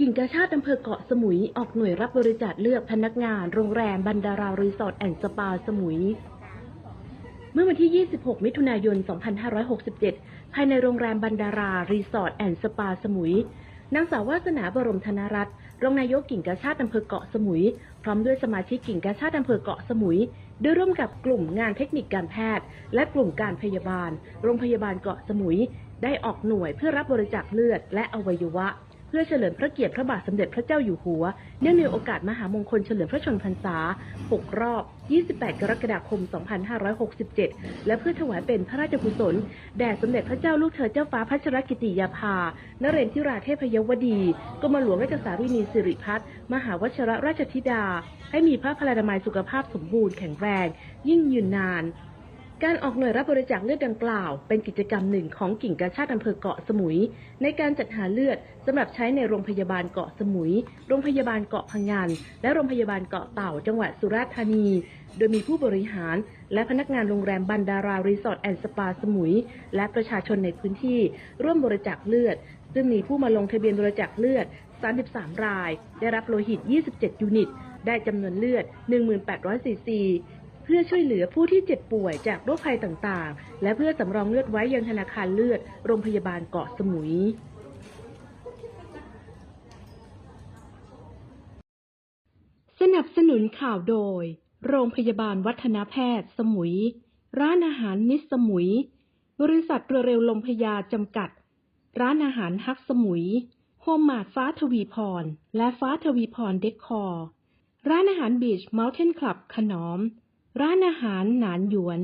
กิ่งกาชาติอำเภอเกาะสมุย ออกหน่วยรับบริจาคเลือกพนักงานโรงแรมบันดารารีสอร์ทแอนด์สปาสมุย เมื่อวันที่ 26 มิถุนายน 2567 ภายในโรงแรมบันดารารีสอร์ทแอนด์สปาสมุย นางสาววาสนาบรมธนรัตน์รองนายกกิ่งกาชาติอำเภอเกาะสมุย พร้อมด้วยสมาชิกกิ่งกาชาติอำเภอเกาะสมุยได้ร่วมกับกลุ่มงานเทคนิคการแพทย์ และกลุ่มการพยาบาล โรงพยาบาลเกาะสมุย ได้ออกหน่วยเพื่อรับบริจาคเลือดและอวัยวะ พื่อเฉลิมพระเกียรติพระบาทสมเด็จพระเจ้าอยู่หัว เนื่องในโอกาสมหามงคลเฉลิมพระชนมพรรษา 6 รอบ 28 กรกฎาคม 2567 และเพื่อถวายเป็นพระราชกุศล แด่สมเด็จพระเจ้าลูกเธอเจ้าฟ้าพัชรกิติยาภา นเรนทิราเทพยวดีกรมหลวงราชสารินีสิริพัฒน์มหาวชรราชธิดา ให้มีพระพลานามัยสุขภาพสมบูรณ์แข็งแรง ยิ่งยืนนาน การออกหน่วยรับบริจาคเลือดดังกล่าว เป็นกิจกรรมหนึ่งของกิ่งกาชาติอำเภอเกาะสมุย ในการจัดหาเลือดสำหรับใช้ในโรงพยาบาลเกาะสมุย โรงพยาบาลเกาะพังงาน และโรงพยาบาลเกาะเต่าจังหวัดสุราษฎร์ธานี โดยมีผู้บริหาร และพนักงานโรงแรมบันดารารีสอร์ทแอนด์สปาสมุย และประชาชนในพื้นที่ ร่วมบริจาคเลือด ซึ่งมีผู้มาลงทะเบียนบริจาคเลือด 33 ราย ได้รับโลหิต 27 ยูนิตได้จำนวนเลือด 1,800ซีซี เพื่อช่วยเหลือผู้ที่เจ็บป่วยจากโรคภัยต่างๆ และเพื่อสำรองเลือดไว้ยังธนาคารเลือด โรงพยาบาลเกาะสมุยสนับสนุนข่าวโดย โรงพยาบาลวัฒนแพทย์ สมุย ร้านอาหารมิสสมุย บริษัทเรือเร็วลมพยาจำกัด ร้านอาหารฮักสมุย โฮมมาดฟ้าทวีพร และฟ้าทวีพรเดคคอร์ ร้านอาหารบีชเมลเทนคลับขนอม ร้านอาหารหนานหยวน